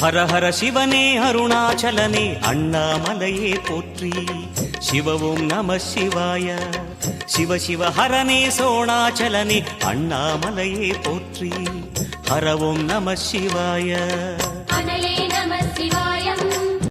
ஹர ஹர சிவனே அருணாச்சலனே அண்ணாமலையே போற்றி. சிவவும் நம சிவாய. சிவ சிவ ஹரனே சோணாச்சலனே அண்ணாமலையே போற்றி. ஹரவும் நம சிவாய.